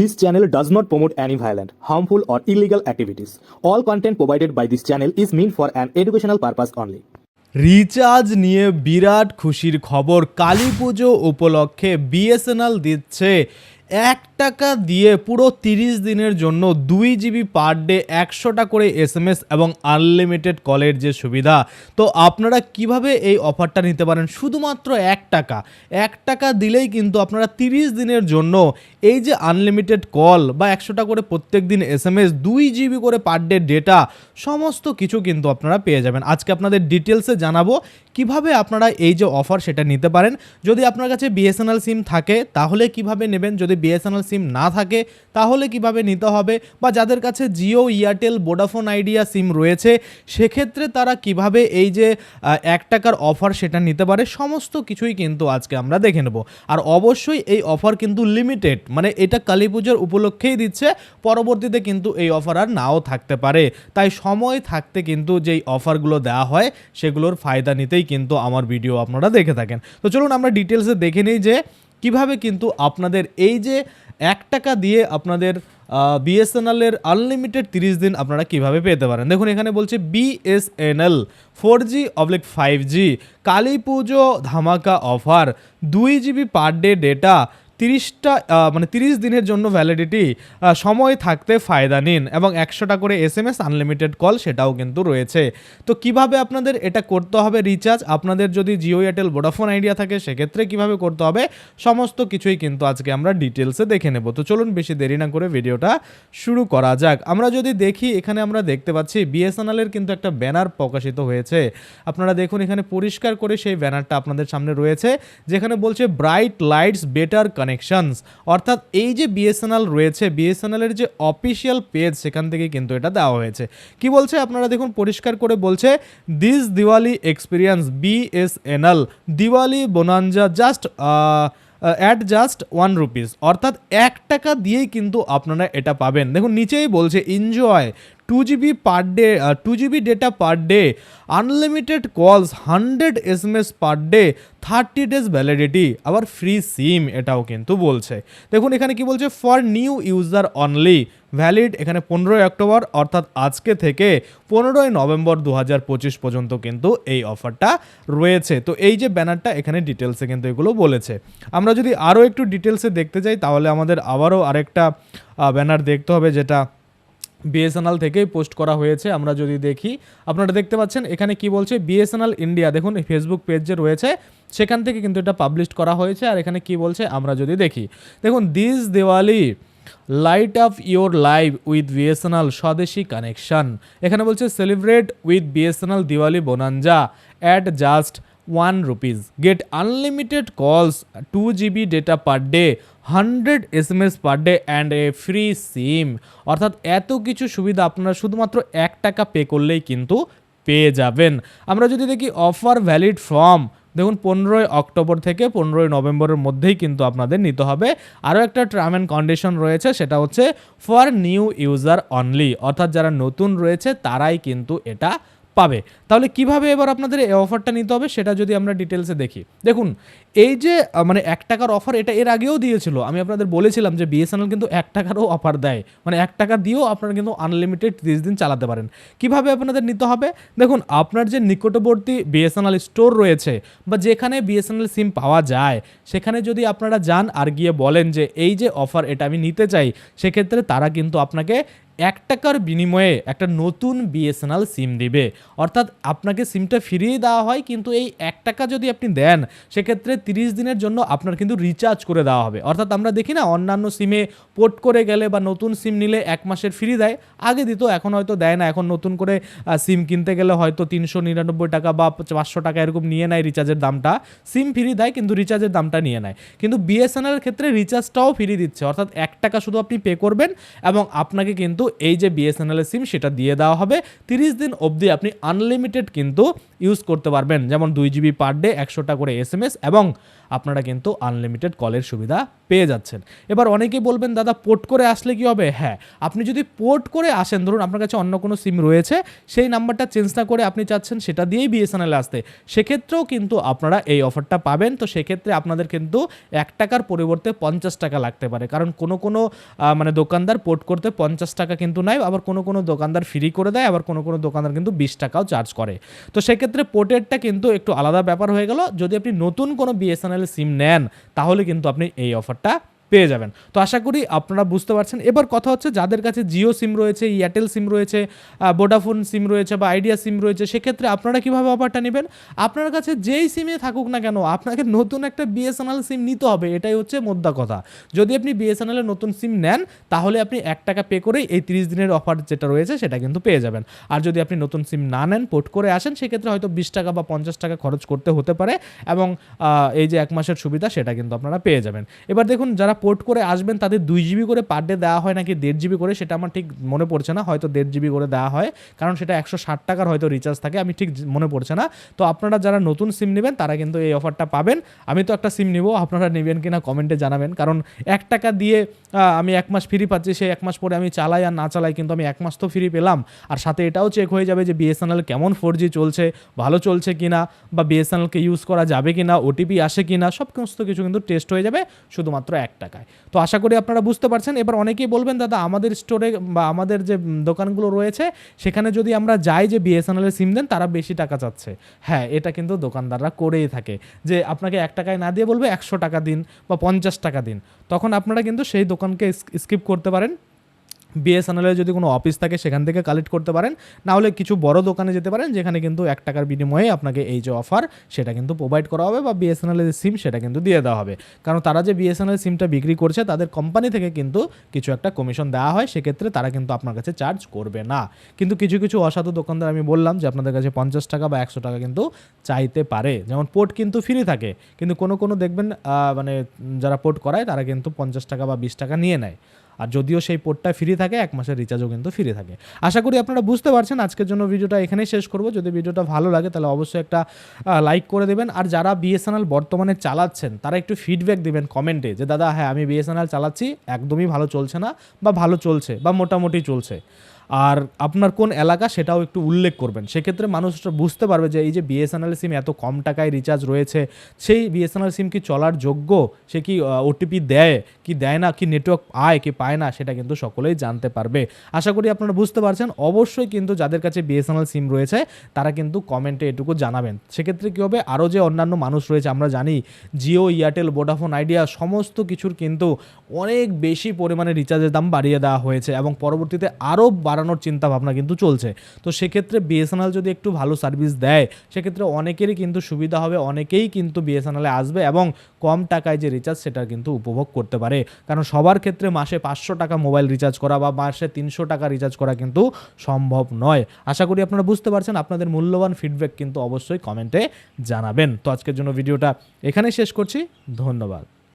This channel does not promote any violent, harmful, or illegal activities. All content provided by this channel is meant for an educational purpose only. Recharge নিয়ে বিরাট খুশির খবর কালী পুজো উপলক্ষে BSNL দিচ্ছে এক টাকা দিয়ে পুরো তিরিশ দিনের জন্য দুই জিবি পার ডে একশোটা করে এসএমএস এবং আনলিমিটেড কলের যে সুবিধা, তো আপনারা কীভাবে এই অফারটা নিতে পারেন? শুধুমাত্র এক টাকা। এক টাকা দিলেই কিন্তু আপনারা তিরিশ দিনের জন্য এই যে আনলিমিটেড কল বা একশোটা করে প্রত্যেক দিন এসএমএস দুই জিবি করে পার ডে ডেটা সমস্ত কিছু কিন্তু আপনারা পেয়ে যাবেন। আজকে আপনাদের ডিটেলসে জানাব কীভাবে আপনারা এই যে অফার সেটা নিতে পারেন। যদি আপনার কাছে বিএসএনএল সিম থাকে, তাহলে কীভাবে নেবেন? যদি বিএসএনএল সিম না থাকে, তাহলে কীভাবে নিতে হবে? বা যাদের কাছে Jio Airtel Vodafone Idea SIM রয়েছে, সেক্ষেত্রে তারা কীভাবে এই যে এক টাকার অফার সেটা নিতে পারে, সমস্ত কিছুই কিন্তু আজকে আমরা দেখে নেব। আর অবশ্যই এই অফার কিন্তু লিমিটেড মানে এটা কালী পুজোর উপলক্ষেই দিচ্ছে, পরবর্তীতে কিন্তু এই অফার আর নাও থাকতে পারে। তাই সময় থাকতে কিন্তু যেই অফারগুলো দেওয়া হয়, সেগুলোর ফায়দা নিতেই কিন্তু আমার ভিডিও আপনারা দেখে থাকেন। তো চলুন আমরা ডিটেলসে দেখে নিই যে কীভাবে কিন্তু আপনাদের এই যে এক টাকা দিয়ে আপনাদের বিএসএনএলের আনলিমিটেড তিরিশ দিন আপনারা কীভাবে পেতে পারেন? দেখুন, এখানে বলছে বিএসএনএল ফোর জি অবলিক ফাইভ জি কালী পুজো ধামাকা অফার দুই জিবি পার ডে ডেটা তিরিশটা মানে তিরিশ দিনের জন্য ভ্যালিডিটি সময় থাকতে ফায়দা নিন এবং একশোটা করে S M S unlimited call সেটাও কিন্তু রয়েছে। তো কীভাবে আপনাদের এটা করতে হবে রিচার্জ আপনাদের যদি জিও এয়ারটেল ভোডাফোন আইডিয়া থাকে, সেক্ষেত্রে কীভাবে করতে হবে? সমস্ত কিছুই কিন্তু আজকে আমরা ডিটেলসে দেখে নেব। তো চলুন বেশি দেরি না করে ভিডিওটা শুরু করা যাক। আমরা যদি দেখি, এখানে আমরা দেখতে পাচ্ছি বিএসএনএলের কিন্তু একটা ব্যানার প্রকাশিত হয়েছে। আপনারা দেখুন, এখানে পরিষ্কার করে সেই ব্যানারটা আপনাদের সামনে রয়েছে, যেখানে বলছে ব্রাইট লাইটস বেটার কানেকশনস অর্থাৎ এই যে বিএসএনএল রয়েছে বিএসএনএলের যে অফিসিয়াল পেজ সেখান থেকে কিন্তু এটা দেওয়া হয়েছে। কি বলছে? আপনারা দেখুন, পরিষ্কার করে বলছে this Diwali experience BSNL Diwali bonanza just at just one rupees অর্থাৎ এক টাকা দিয়েই কিন্তু আপনারা এটা পাবেন। দেখুন, নিচেই বলছে enjoy two GB per day two GB data per day unlimited calls hundred S M S per day thirty days validity আবার ফ্রি সিম এটাও কিন্তু বলছে। দেখুন, এখানে কি বলছে? For new user only valid এখানে পনেরোই অক্টোবর, অর্থাৎ আজকে থেকে পনেরোই নভেম্বর দু হাজার পঁচিশ পর্যন্ত কিন্তু এই অফারটা রয়েছে। তো এই যে ব্যানারটা এখানে ডিটেলসে কিন্তু এগুলো বলেছে। আমরা যদি আরও একটু ডিটেলসে দেখতে যাই, তাহলে আমাদের আবারও আরেকটা ব্যানার দেখতে হবে, যেটা বিএসএনএল থেকেই পোস্ট করা হয়েছে, আমরা যদি দেখি, আপনারা দেখতে পাচ্ছেন, এখানে কি বলছে বিএসএনএল ইন্ডিয়া দেখুন ফেসবুক পেজ যে রয়েছে, সেখান থেকে কিন্তু এটা পাবলিশ করা হয়েছে, আর এখানে কি বলছে, আমরা যদি দেখি, দেখুন this Diwali light of your live with BSNL swadeshi connection এখানে বলছে celebrate with BSNL Diwali bonanza at just one rupees get unlimited calls two GB data per day hundred S M S per day and a free SIM. অর্থাৎ এত কিছু সুবিধা আপনারা শুধুমাত্র এক টাকা পে করলেই কিন্তু পেয়ে যাবেন। আমরা যদি দেখি অফার ভ্যালিড ফর্ম, দেখুন পনেরোই অক্টোবর থেকে পনেরোই নভেম্বরের মধ্যেই কিন্তু আপনাদের নিতে হবে। আরও একটা টার্ম অ্যান্ড কন্ডিশন রয়েছে, সেটা হচ্ছে ফর নিউ ইউজার অনলি অর্থাৎ যারা নতুন রয়েছে, তারাই কিন্তু এটা পাবে। তাহলে কীভাবে এবার আপনাদের এই অফারটা নিতে হবে সেটা যদি আমরা ডিটেলসে দেখি। দেখুন, এই যে মানে এক টাকার অফার এটা এর আগেও দিয়েছিল। আমি আপনাদের বলেছিলাম যে বিএসএনএল কিন্তু এক টাকারও অফার দেয়। মানে এক টাকা দিয়েও আপনারা কিন্তু আনলিমিটেড তিরিশ দিন চালাতে পারেন। কীভাবে আপনাদের নিতে হবে? দেখুন, আপনার যে নিকটবর্তী বিএসএনএল স্টোর রয়েছে বা যেখানে বিএসএনএল সিম পাওয়া যায়, সেখানে যদি আপনারা যান আর গিয়ে বলেন যে এই যে অফার এটা আমি নিতে চাই, সেক্ষেত্রে তারা কিন্তু আপনাকে এক টাকার বিনিময়ে একটা নতুন বিএসএনএল সিম দিবে। অর্থাৎ আপনাকে সিমটা ফিরিয়ে দেওয়া হয়, কিন্তু এই এক টাকা যদি আপনি দেন, সেক্ষেত্রে তিরিশ দিনের জন্য আপনার কিন্তু রিচার্জ করে দেওয়া হবে। অর্থাৎ আমরা দেখি না, অন্যান্য সিমে পোর্ট করে গেলে বা নতুন সিম নিলে এক মাসের ফ্রি দেয়। আগে দিত, এখন হয়তো দেয় না। এখন নতুন করে সিম কিনতে গেলে হয়তো তিনশো নিরানব্বই টাকা বা পাঁচশো টাকা এরকম নিয়ে নেয় রিচার্জের দামটা। সিম ফ্রি দেয়, কিন্তু রিচার্জের দামটা নিয়ে নেয়। কিন্তু বিএসএনএল ক্ষেত্রে রিচার্জটাও ফ্রি দিচ্ছে। অর্থাৎ এক টাকা শুধু আপনি পে করবেন এবং আপনাকে কিন্তু এই যে বিএসএনএল এর সিম সেটা দিয়ে দেওয়া হবে। তিরিশ দিন অবধি আপনি আনলিমিটেড কিন্তু ইউজ করতে পারবেন। যেমন দুই জিবি পার ডে একশোটা করে এস এম এস এবং আপনারা কিন্তু আনলিমিটেড কলের সুবিধা পেয়ে যাচ্ছেন। এবার অনেকেই বলবেন, দাদা পোর্ট করে আসলে কি হবে? হ্যাঁ আপনি যদি পোর্ট করে আসেন, ধরুন আপনার কাছে অন্য কোনো সিম রয়েছে, সেই নাম্বারটা চেঞ্জ না করে আপনি চাচ্ছেন, সেটা দিয়েই বিএসএনএল আসতে। সেক্ষেত্রেও কিন্তু আপনারা এই অফারটা পাবেন। তো সেক্ষেত্রে আপনাদের কিন্তু এক টাকার পরিবর্তে পঞ্চাশ টাকা লাগতে পারে। কারণ কোনো কোনো মানে দোকানদার পোর্ট করতে পঞ্চাশ টাকা কিন্তু নেয় আবার কোনো কোনো দোকানদার ফ্রি করে দেয়, আবার কোনো কোনো দোকানদার কিন্তু বিশ টাকাও চার্জ করে। তো সেক্ষেত্রে পোর্টেরটা কিন্তু একটু আলাদা ব্যাপার হয়ে গেল। যদি আপনি নতুন কোনো বিএসএনএল সিম নেন, তাহলে কিন্তু আপনি এই অফারটা পেয়ে যাবেন। তো আশা করি আপনারা বুঝতে পারছেন। এবার কথা হচ্ছে যাদের কাছে জিও সিম রয়েছে, এয়ারটেল সিম রয়েছে ভোডাফোন সিম রয়েছে বা আইডিয়া সিম রয়েছে, সেক্ষেত্রে আপনারা কীভাবে অফারটা নেবেন? আপনার কাছে যেই সিমে থাকুক না কেন, আপনাকে নতুন একটা বিএসএনএল সিম নিতে হবে। এটাই হচ্ছে মোদ্দা কথা। যদি আপনি বিএসএনএলের নতুন সিম নেন, তাহলে আপনি এক টাকা পে করেই এই তিরিশ দিনের অফার যেটা রয়েছে, সেটা কিন্তু পেয়ে যাবেন। আর যদি আপনি নতুন সিম না নেন, পোর্ট করে আসেন, সেক্ষেত্রে হয়তো বিশ টাকা বা পঞ্চাশ টাকা খরচ করতে হতে পারে এবং এই যে এক মাসের সুবিধা, সেটা কিন্তু আপনারা পেয়ে যাবেন। এবার দেখুন, যারা পোর্ট করে আসবেন, তাদের দুই জিবি করে পার ডে দেওয়া হয় নাকি দেড় জিবি করে, সেটা আমার ঠিক মনে পড়ছে না। হয়তো দেড় জিবি করে দেওয়া হয়, কারণ সেটা একশো ষাট টাকার হয়তো রিচার্জ থাকে, আমি ঠিক মনে পড়ছে না। তো আপনারা যারা নতুন সিম নেবেন, তারা কিন্তু এই অফারটা পাবেন। আমি তো একটা সিম নিব, আপনারা নেবেন কিনা কমেন্টে জানাবেন। কারণ এক টাকা দিয়ে আমি এক মাস ফ্রি পাচ্ছি সেই এক মাস পরে আমি চালাই আর না চালাই কিন্তু আমি এক মাস তো ফ্রি পেলাম। আর সাথে এটাও চেক হয়ে যাবে যে বিএসএনএল কেমন ফোর জি চলছে, ভালো চলছে কিনা, বা বিএসএনএলকে ইউজ করা যাবে কিনা ওটিপি আসে কিনা সব সমস্ত কিছু কিন্তু টেস্ট হয়ে যাবে, শুধুমাত্র এক টাকায় তো আশা করি আপনারা বুঝতে পারছেন। এবার অনেকেই বলবেন, দাদা, আমাদের স্টোরে বা আমাদের যে দোকানগুলো রয়েছে, সেখানে যদি আমরা যাই যে বিএসএনএলের সিম দেন, তারা বেশি টাকা চাচ্ছে। হ্যাঁ এটা কিন্তু দোকানদাররা করেই থাকে। যে আপনাকে এক টাকায় না দিয়ে বলবে, একশো টাকা দিন বা পঞ্চাশ টাকা দিন। তখন আপনারা কিন্তু সেই দোকানকে স্কিপ করতে পারেন। বিএসএনএলের যদি কোনো অফিস থাকে সেখান থেকে কালেক্ট করতে পারেন। না হলে কিছু বড় দোকানে যেতে পারেন যেখানে কিন্তু এক টাকার বিনিময়ে আপনাকে এই যে অফার সেটা কিন্তু প্রোভাইড করা হবে বা বিএসএনএলের সিম সেটা কিন্তু দিয়ে দেওয়া হবে। কারণ তারা যে বিএসএনএল সিমটা বিক্রি করছে, তাদের কোম্পানি থেকে কিন্তু কিছু একটা কমিশন দেওয়া হয়। সেক্ষেত্রে তারা কিন্তু আপনার কাছে চার্জ করবে না। কিন্তু কিছু কিছু অসাধু দোকানদার আমি বললাম যে আপনাদের কাছে পঞ্চাশ টাকা বা একশো টাকা কিন্তু চাইতে পারে। যেমন পোর্ট কিন্তু ফ্রি থাকে, কিন্তু কোনো কোনো দেখবেন মানে যারা পোর্ট করায় তারা কিন্তু পঞ্চাশ টাকা বা বিশ টাকা নিয়ে নেয়। আর যদিও সেই পোর্টটা ফ্রি থাকে, এক মাসের রিচার্জও কিন্তু ফ্রি থাকে। আশা করি আপনারা বুঝতে পারছেন, আজকের জন্য ভিডিওটা এখানেই শেষ করব। যদি ভিডিওটা ভালো লাগে, তাহলে অবশ্যই একটা লাইক করে দেবেন। আর যারা বিএসএনএল বর্তমানে চালাচ্ছেন, তারা একটু ফিডব্যাক দেবেন কমেন্টে যে, দাদা হ্যাঁ আমি বিএসএনএল চালাচ্ছি, একদমই ভালো চলছে না বা ভালো চলছে বা মোটামুটি চলছে। আর আপনার কোন এলাকা সেটাও একটু উল্লেখ করবেন। সেক্ষেত্রে মানুষটা বুঝতে পারবে যে এই যে বিএসএনএল সিম এত কম টাকায় রিচার্জ রয়েছে, সেই বিএসএনএল সিম কি চলার যোগ্য? সে কি ওটিপি দেয়? কি দেয় না? কি নেটওয়ার্ক পায় কি পায় না? সেটা কিন্তু সকলেই জানতে পারবে। আশা করি আপনারা বুঝতে পারছেন। অবশ্যই কিন্তু যাদের কাছে বিএসএনএল সিম রয়েছে, তারা কিন্তু কমেন্টে এটুকু জানাবেন। সেক্ষেত্রে কী হবে? আরও যে অন্যান্য মানুষ রয়েছে, আমরা জানি জিও এয়ারটেল ভোডাফোন আইডিয়া সমস্ত কিছুর কিন্তু অনেক বেশি পরিমাণে রিচার্জের দাম বাড়িয়ে দেওয়া হয়েছে এবং পরবর্তীতে আরও বাড়ানোর চিন্তা ভাবনা কিন্তু চলছে। তো সেক্ষেত্রে বিএসএনএল যদি একটু ভালো সার্ভিস দেয়, সেক্ষেত্রে অনেকেরই কিন্তু সুবিধা হবে, অনেকেই কিন্তু বিএসএনএলে আসবে এবং কম টাকায় যে রিচার্জ সেটা কিন্তু উপভোগ করতে পারে। কারণ সবার ক্ষেত্রে মাসে পাঁচশো টাকা মোবাইল রিচার্জ করা বা মাসে তিনশো টাকা রিচার্জ করা কিন্তু সম্ভব নয়। আশা করি আপনারা বুঝতে পারছেন, আপনাদের মূল্যবান ফিডব্যাক কিন্তু অবশ্যই কমেন্টে জানাবেন। তো আজকের জন্য ভিডিওটা এখানেই শেষ করছি, ধন্যবাদ।